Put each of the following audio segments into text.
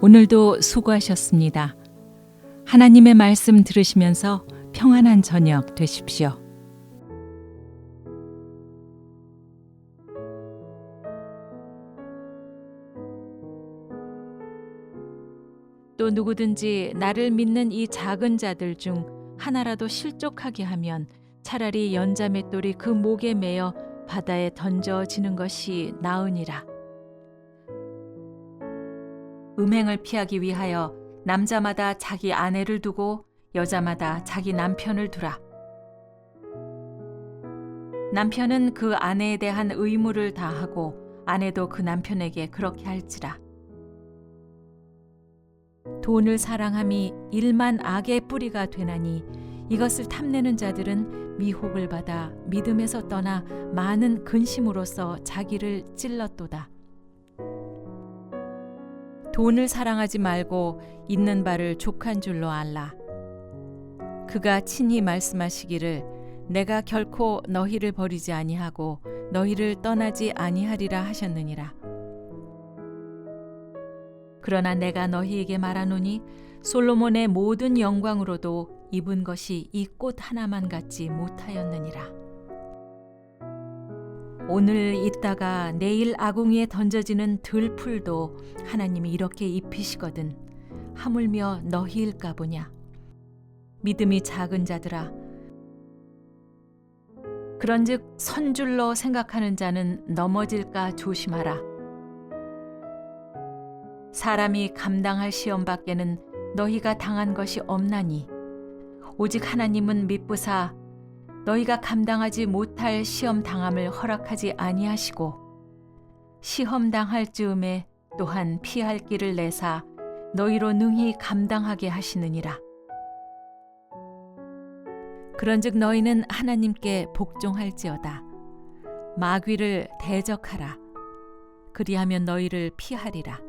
오늘도 수고하셨습니다. 하나님의 말씀 들으시면서 평안한 저녁 되십시오. 또 누구든지 나를 믿는 이 작은 자들 중 하나라도 실족하게 하면 차라리 연자맷돌이 그 목에 매어 바다에 던져지는 것이 나으니라. 음행을 피하기 위하여 남자마다 자기 아내를 두고 여자마다 자기 남편을 두라. 남편은 그 아내에 대한 의무를 다하고 아내도 그 남편에게 그렇게 할지라. 돈을 사랑함이 일만 악의 뿌리가 되나니 이것을 탐내는 자들은 미혹을 받아 믿음에서 떠나 많은 근심으로써 자기를 찔렀도다. 돈을 사랑하지 말고 있는 바를 족한 줄로 알라. 그가 친히 말씀하시기를 내가 결코 너희를 버리지 아니하고 너희를 떠나지 아니하리라 하셨느니라. 그러나 내가 너희에게 말하노니 솔로몬의 모든 영광으로도 입은 것이 이 꽃 하나만 같지 못하였느니라. 오늘 있다가 내일 아궁이에 던져지는 들풀도 하나님이 이렇게 입히시거든 하물며 너희일까 보냐. 믿음이 작은 자들아. 그런즉 선줄로 생각하는 자는 넘어질까 조심하라. 사람이 감당할 시험 밖에는 너희가 당한 것이 없나니 오직 하나님은 미쁘사 너희가 감당하지 못할 시험 당함을 허락하지 아니하시고 시험 당할 즈음에 또한 피할 길을 내사 너희로 능히 감당하게 하시느니라. 그런즉 너희는 하나님께 복종할지어다. 마귀를 대적하라. 그리하면 너희를 피하리라.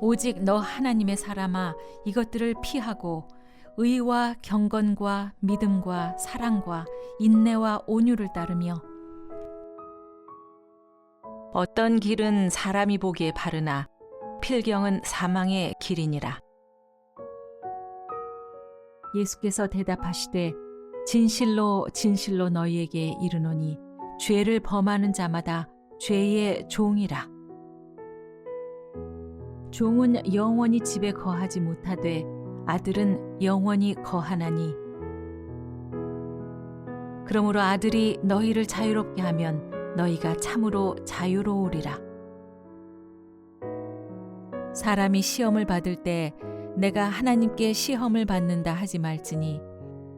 오직 너 하나님의 사람아 이것들을 피하고 의와 경건과 믿음과 사랑과 인내와 온유를 따르며 어떤 길은 사람이 보기에 바르나 필경은 사망의 길이니라. 예수께서 대답하시되 진실로 진실로 너희에게 이르노니 죄를 범하는 자마다 죄의 종이라. 종은 영원히 집에 거하지 못하되 아들은 영원히 거하나니. 그러므로 아들이 너희를 자유롭게 하면 너희가 참으로 자유로우리라. 사람이 시험을 받을 때 내가 하나님께 시험을 받는다 하지 말지니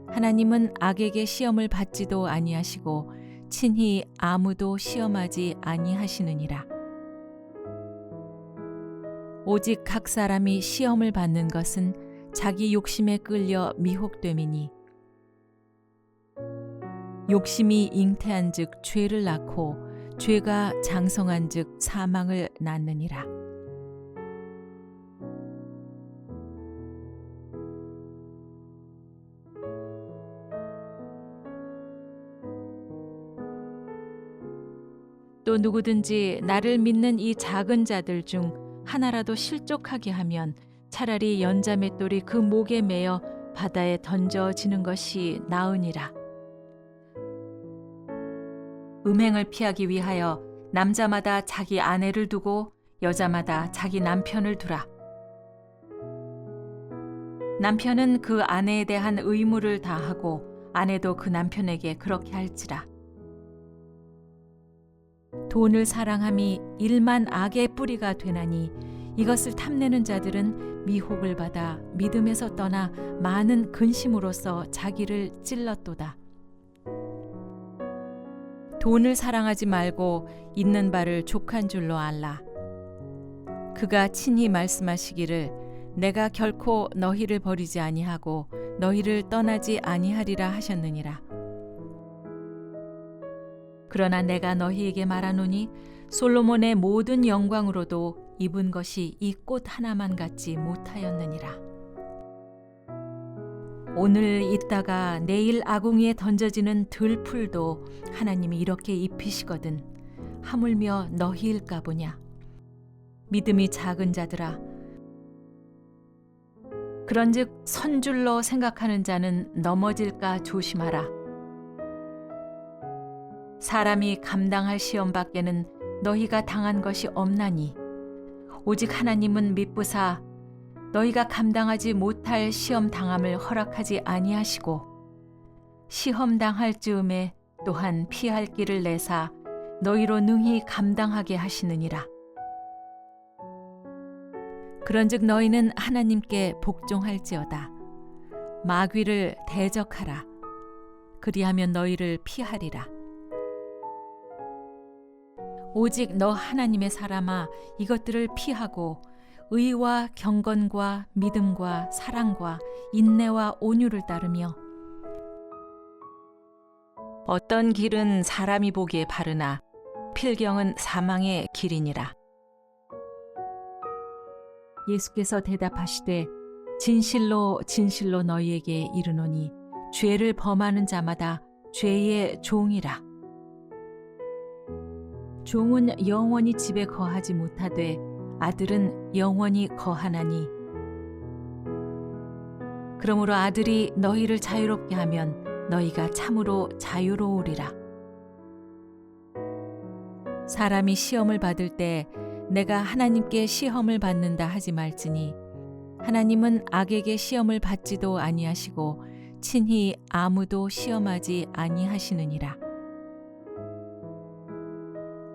하나님은 악에게 시험을 받지도 아니하시고 친히 아무도 시험하지 아니하시느니라. 오직 각 사람이 시험을 받는 것은 자기 욕심에 끌려 미혹됨이니 욕심이 잉태한즉 죄를 낳고 죄가 장성한즉 사망을 낳느니라. 또 누구든지 나를 믿는 이 작은 자들 중 하나라도 실족하게 하면 차라리 연자맷돌이 그 목에 매어 바다에 던져지는 것이 나으니라. 음행을 피하기 위하여 남자마다 자기 아내를 두고 여자마다 자기 남편을 두라. 남편은 그 아내에 대한 의무를 다하고 아내도 그 남편에게 그렇게 할지라. 돈을 사랑함이 일만 악의 뿌리가 되나니 이것을 탐내는 자들은 미혹을 받아 믿음에서 떠나 많은 근심으로써 자기를 찔렀도다. 돈을 사랑하지 말고 있는 바를 족한 줄로 알라. 그가 친히 말씀하시기를 내가 결코 너희를 버리지 아니하고 너희를 떠나지 아니하리라 하셨느니라. 그러나 내가 너희에게 말하노니 솔로몬의 모든 영광으로도 입은 것이 이 꽃 하나만 같지 못하였느니라. 오늘 있다가 내일 아궁이에 던져지는 들풀도 하나님이 이렇게 입히시거든 하물며 너희일까 보냐. 믿음이 작은 자들아 그런즉 선줄로 생각하는 자는 넘어질까 조심하라 사람이 감당할 시험 밖에는 너희가 당한 것이 없나니 오직 하나님은 미쁘사 너희가 감당하지 못할 시험 당함을 허락하지 아니하시고 시험 당할 즈음에 또한 피할 길을 내사 너희로 능히 감당하게 하시느니라. 그런즉 너희는 하나님께 복종할지어다. 마귀를 대적하라. 그리하면 너희를 피하리라. 오직 너 하나님의 사람아 이것들을 피하고 의와 경건과 믿음과 사랑과 인내와 온유를 따르며 어떤 길은 사람이 보기에 바르나 필경은 사망의 길이니라. 예수께서 대답하시되 진실로 진실로 너희에게 이르노니 죄를 범하는 자마다 죄의 종이라. 종은 영원히 집에 거하지 못하되 아들은 영원히 거하나니 그러므로 아들이 너희를 자유롭게 하면 너희가 참으로 자유로우리라. 사람이 시험을 받을 때 내가 하나님께 시험을 받는다 하지 말지니 하나님은 악에게 시험을 받지도 아니하시고 친히 아무도 시험하지 아니하시느니라.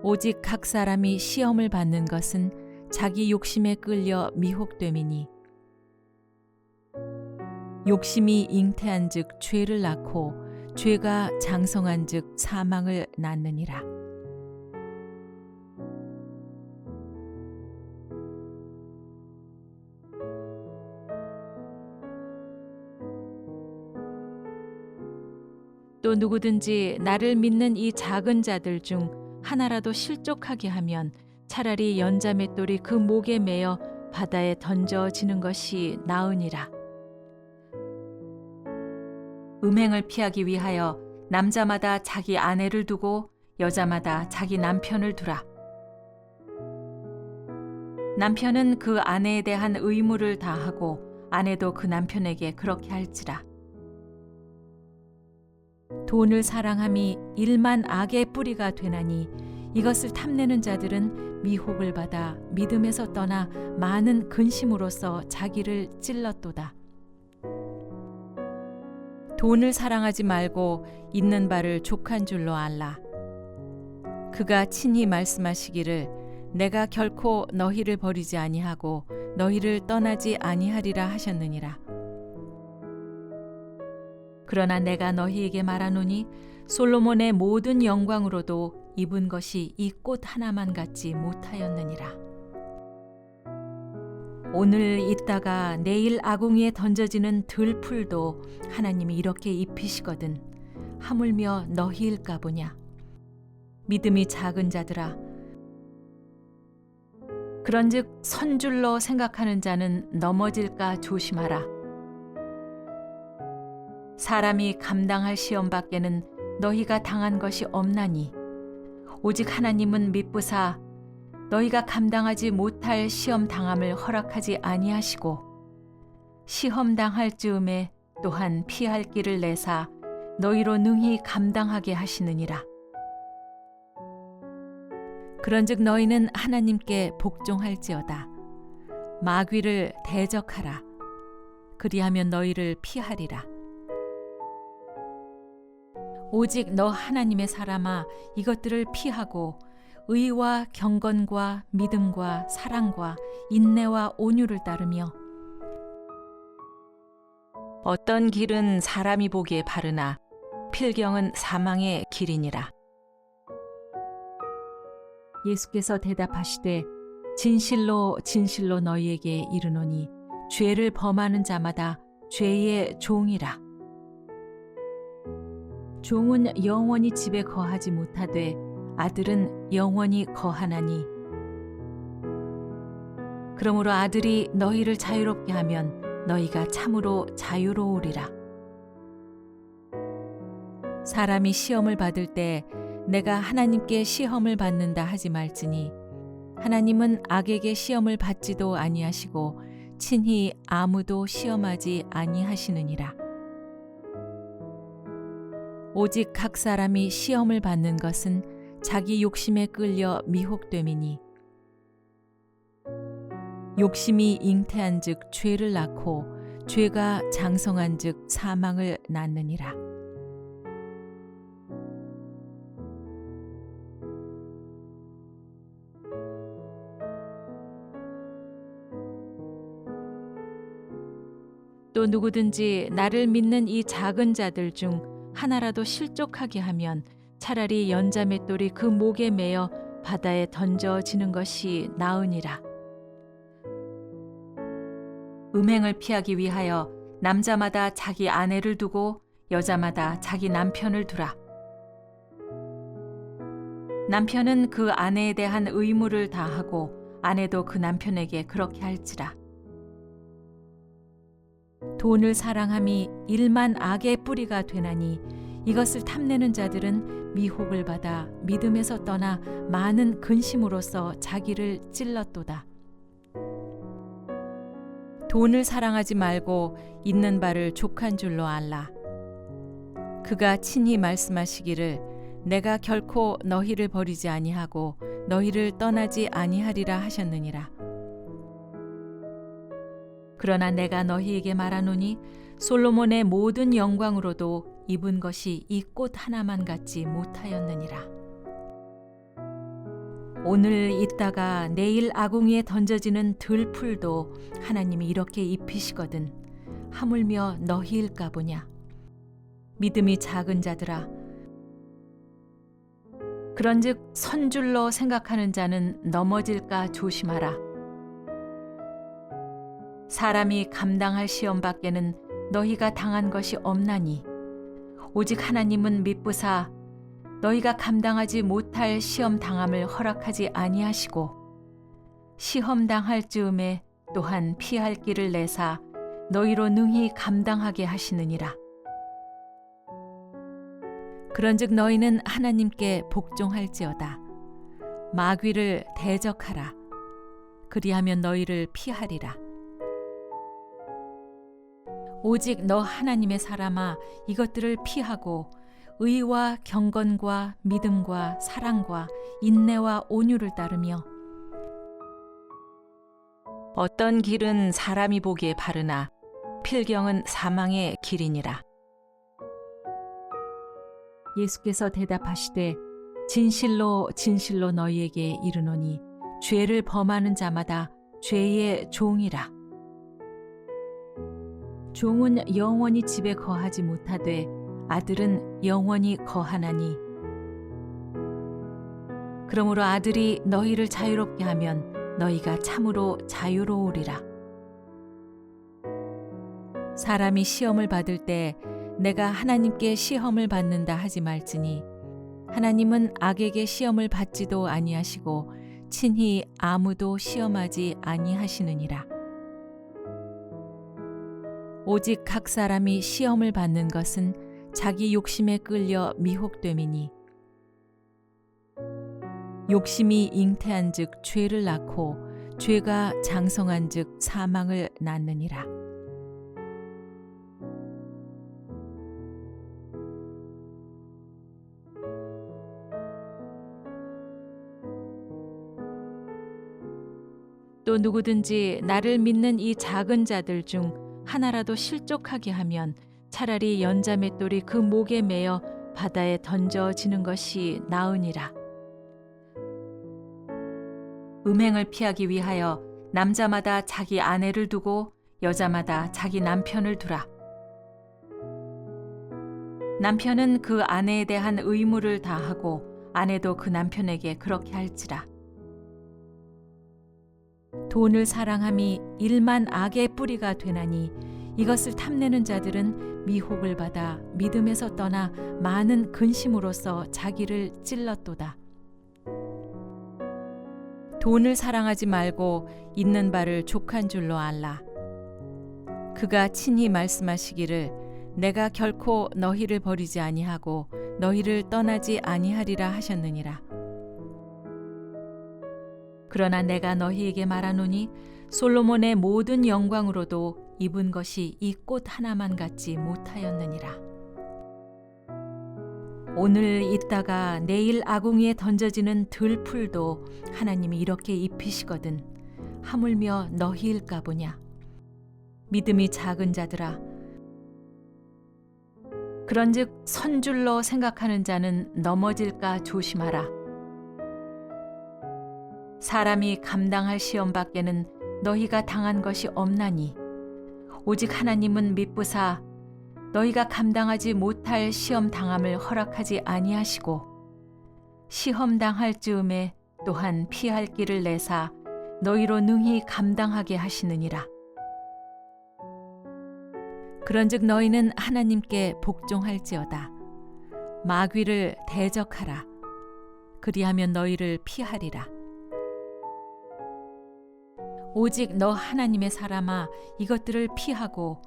오직 각 사람이 시험을 받는 것은 자기 욕심에 끌려 미혹됨이니 욕심이 잉태한즉 죄를 낳고 죄가 장성한즉 사망을 낳느니라. 또 누구든지 나를 믿는 이 작은 자들 중 하나라도 실족하게 하면 차라리 연자맷돌이 그 목에 매어 바다에 던져지는 것이 나으니라. 음행을 피하기 위하여 남자마다 자기 아내를 두고 여자마다 자기 남편을 두라. 남편은 그 아내에 대한 의무를 다하고 아내도 그 남편에게 그렇게 할지라. 돈을 사랑함이 일만 악의 뿌리가 되나니 이것을 탐내는 자들은 미혹을 받아 믿음에서 떠나 많은 근심으로써 자기를 찔렀도다. 돈을 사랑하지 말고 있는 바를 족한 줄로 알라. 그가 친히 말씀하시기를 내가 결코 너희를 버리지 아니하고 너희를 떠나지 아니하리라 하셨느니라. 그러나 내가 너희에게 말하노니 솔로몬의 모든 영광으로도 입은 것이 이 꽃 하나만 같지 못하였느니라. 오늘 있다가 내일 아궁이에 던져지는 들풀도 하나님이 이렇게 입히시거든 하물며 너희일까 보냐. 믿음이 작은 자들아. 그런즉 선줄로 생각하는 자는 넘어질까 조심하라. 사람이 감당할 시험 밖에는 너희가 당한 것이 없나니 오직 하나님은 미쁘사 너희가 감당하지 못할 시험 당함을 허락하지 아니하시고 시험 당할 즈음에 또한 피할 길을 내사 너희로 능히 감당하게 하시느니라. 그런즉 너희는 하나님께 복종할지어다. 마귀를 대적하라. 그리하면 너희를 피하리라. 오직 너 하나님의 사람아 이것들을 피하고 의와 경건과 믿음과 사랑과 인내와 온유를 따르며 어떤 길은 사람이 보기에 바르나 필경은 사망의 길이니라. 예수께서 대답하시되 진실로 진실로 너희에게 이르노니 죄를 범하는 자마다 죄의 종이라. 종은 영원히 집에 거하지 못하되 아들은 영원히 거하나니 그러므로 아들이 너희를 자유롭게 하면 너희가 참으로 자유로우리라 사람이 시험을 받을 때 내가 하나님께 시험을 받는다 하지 말지니 하나님은 악에게 시험을 받지도 아니하시고 친히 아무도 시험하지 아니하시느니라. 오직 각 사람이 시험을 받는 것은 자기 욕심에 끌려 미혹됨이니 욕심이 잉태한즉 죄를 낳고 죄가 장성한즉 사망을 낳느니라. 또 누구든지 나를 믿는 이 작은 자들 중 하나라도 실족하게 하면 차라리 연자맷돌이 그 목에 매어 바다에 던져지는 것이 나으니라. 음행을 피하기 위하여 남자마다 자기 아내를 두고 여자마다 자기 남편을 두라. 남편은 그 아내에 대한 의무를 다하고 아내도 그 남편에게 그렇게 할지라. 돈을 사랑함이 일만 악의 뿌리가 되나니 이것을 탐내는 자들은 미혹을 받아 믿음에서 떠나 많은 근심으로써 자기를 찔렀도다. 돈을 사랑하지 말고 있는 바를 족한 줄로 알라. 그가 친히 말씀하시기를 내가 결코 너희를 버리지 아니하고 너희를 떠나지 아니하리라 하셨느니라. 그러나 내가 너희에게 말하노니 솔로몬의 모든 영광으로도 입은 것이 이 꽃 하나만 같지 못하였느니라. 오늘 있다가 내일 아궁이에 던져지는 들풀도 하나님이 이렇게 입히시거든 하물며 너희일까 보냐. 믿음이 작은 자들아. 그런즉 선줄로 생각하는 자는 넘어질까 조심하라. 사람이 감당할 시험 밖에는 너희가 당한 것이 없나니 오직 하나님은 미쁘사 너희가 감당하지 못할 시험 당함을 허락하지 아니하시고 시험 당할 즈음에 또한 피할 길을 내사 너희로 능히 감당하게 하시느니라. 그런즉 너희는 하나님께 복종할지어다. 마귀를 대적하라. 그리하면 너희를 피하리라. 오직 너 하나님의 사람아 이것들을 피하고 의와 경건과 믿음과 사랑과 인내와 온유를 따르며 어떤 길은 사람이 보기에 바르나 필경은 사망의 길이니라. 예수께서 대답하시되 진실로 진실로 너희에게 이르노니 죄를 범하는 자마다 죄의 종이라. 종은 영원히 집에 거하지 못하되 아들은 영원히 거하나니. 그러므로 아들이 너희를 자유롭게 하면 너희가 참으로 자유로우리라. 사람이 시험을 받을 때 내가 하나님께 시험을 받는다 하지 말지니 하나님은 악에게 시험을 받지도 아니하시고 친히 아무도 시험하지 아니하시느니라 오직 각 사람이 시험을 받는 것은 자기 욕심에 끌려 미혹됨이니 욕심이 잉태한즉 죄를 낳고 죄가 장성한즉 사망을 낳느니라. 또 누구든지 나를 믿는 이 작은 자들 중 하나라도 실족하게 하면 차라리 연자맷돌이 그 목에 매어 바다에 던져지는 것이 나으니라. 음행을 피하기 위하여 남자마다 자기 아내를 두고 여자마다 자기 남편을 두라. 남편은 그 아내에 대한 의무를 다하고 아내도 그 남편에게 그렇게 할지라. 돈을 사랑함이 일만 악의 뿌리가 되나니 이것을 탐내는 자들은 미혹을 받아 믿음에서 떠나 많은 근심으로써 자기를 찔렀도다. 돈을 사랑하지 말고 있는 바를 족한 줄로 알라. 그가 친히 말씀하시기를 내가 결코 너희를 버리지 아니하고 너희를 떠나지 아니하리라 하셨느니라. 그러나 내가 너희에게 말하노니 솔로몬의 모든 영광으로도 입은 것이 이 꽃 하나만 같지 못하였느니라. 오늘 있다가 내일 아궁이에 던져지는 들풀도 하나님이 이렇게 입히시거든 하물며 너희일까 보냐. 믿음이 작은 자들아. 그런즉 선줄로 생각하는 자는 넘어질까 조심하라. 사람이 감당할 시험 밖에는 너희가 당한 것이 없나니 오직 하나님은 미쁘사 너희가 감당하지 못할 시험 당함을 허락하지 아니하시고 시험 당할 즈음에 또한 피할 길을 내사 너희로 능히 감당하게 하시느니라. 그런즉 너희는 하나님께 복종할지어다. 마귀를 대적하라. 그리하면 너희를 피하리라. 오직 너 하나님의 사람아 이것들을 피하고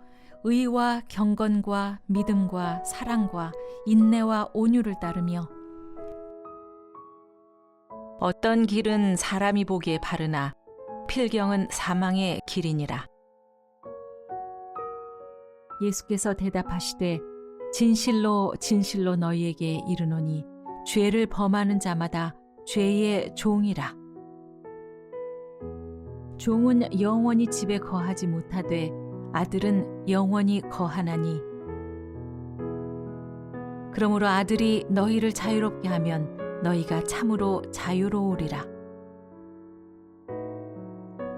의와 경건과 믿음과 사랑과 인내와 온유를 따르며 어떤 길은 사람이 보기에 바르나 필경은 사망의 길이니라. 예수께서 대답하시되 진실로 진실로 너희에게 이르노니 죄를 범하는 자마다 죄의 종이라. 종은 영원히 집에 거하지 못하되 아들은 영원히 거하나니. 그러므로 아들이 너희를 자유롭게 하면 너희가 참으로 자유로우리라.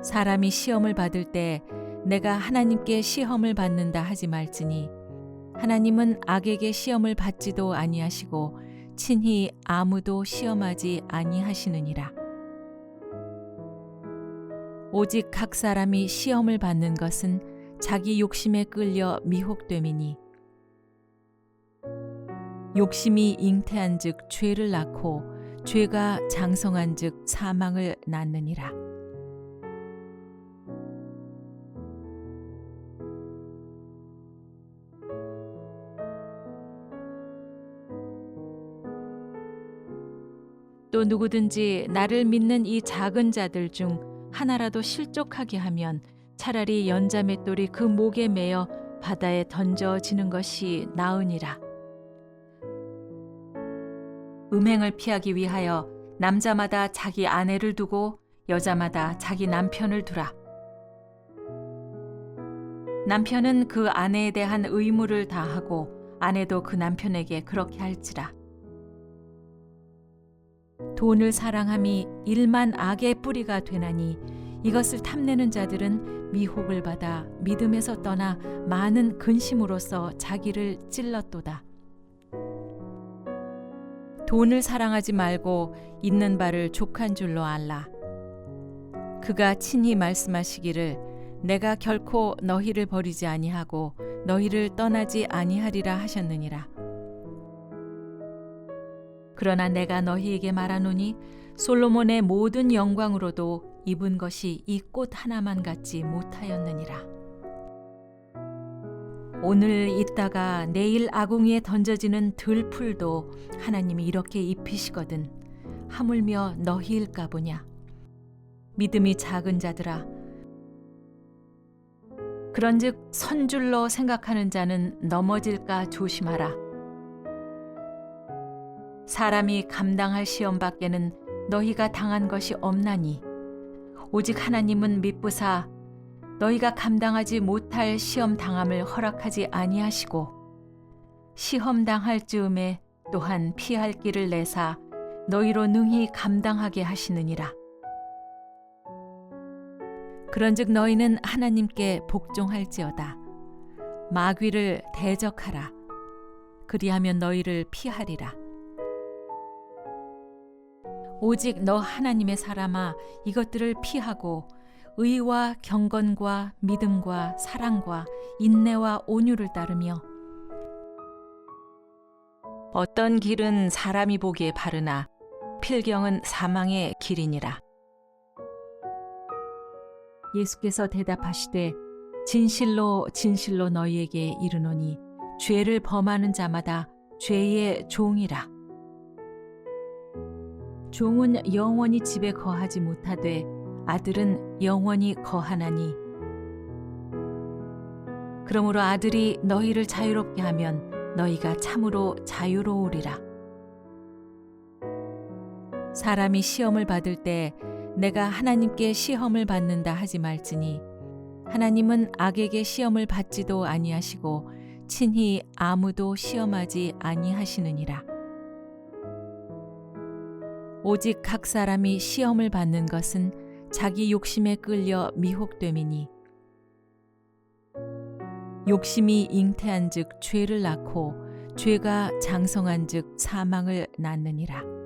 사람이 시험을 받을 때 내가 하나님께 시험을 받는다 하지 말지니 하나님은 악에게 시험을 받지도 아니하시고 친히 아무도 시험하지 아니하시느니라 오직 각 사람이 시험을 받는 것은 자기 욕심에 끌려 미혹됨이니 욕심이 잉태한 즉 죄를 낳고 죄가 장성한 즉 사망을 낳느니라. 또 누구든지 나를 믿는 이 작은 자들 중 하나라도 실족하게 하면 차라리 연자맷돌이 그 목에 매어 바다에 던져지는 것이 나으니라. 음행을 피하기 위하여 남자마다 자기 아내를 두고 여자마다 자기 남편을 두라. 남편은 그 아내에 대한 의무를 다하고 아내도 그 남편에게 그렇게 할지라. 돈을 사랑함이 일만 악의 뿌리가 되나니 이것을 탐내는 자들은 미혹을 받아 믿음에서 떠나 많은 근심으로써 자기를 찔렀도다. 돈을 사랑하지 말고 있는 바를 족한 줄로 알라. 그가 친히 말씀하시기를 내가 결코 너희를 버리지 아니하고 너희를 떠나지 아니하리라 하셨느니라. 그러나 내가 너희에게 말하노니 솔로몬의 모든 영광으로도 입은 것이 이 꽃 하나만 같지 못하였느니라. 오늘 있다가 내일 아궁이에 던져지는 들풀도 하나님이 이렇게 입히시거든 하물며 너희일까 보냐. 믿음이 작은 자들아. 그런즉 선줄로 생각하는 자는 넘어질까 조심하라. 사람이 감당할 시험 밖에는 너희가 당한 것이 없나니 오직 하나님은 미쁘사 너희가 감당하지 못할 시험 당함을 허락하지 아니하시고 시험 당할 즈음에 또한 피할 길을 내사 너희로 능히 감당하게 하시느니라. 그런즉 너희는 하나님께 복종할지어다. 마귀를 대적하라. 그리하면 너희를 피하리라. 오직 너 하나님의 사람아 이것들을 피하고 의와 경건과 믿음과 사랑과 인내와 온유를 따르며 어떤 길은 사람이 보기에 바르나 필경은 사망의 길이니라. 예수께서 대답하시되 진실로 진실로 너희에게 이르노니 죄를 범하는 자마다 죄의 종이라. 종은 영원히 집에 거하지 못하되 아들은 영원히 거하나니. 그러므로 아들이 너희를 자유롭게 하면 너희가 참으로 자유로우리라. 사람이 시험을 받을 때 내가 하나님께 시험을 받는다 하지 말지니 하나님은 악에게 시험을 받지도 아니하시고 친히 아무도 시험하지 아니하시느니라 오직 각 사람이 시험을 받는 것은 자기 욕심에 끌려 미혹됨이니 욕심이 잉태한즉 죄를 낳고 죄가 장성한즉 사망을 낳느니라.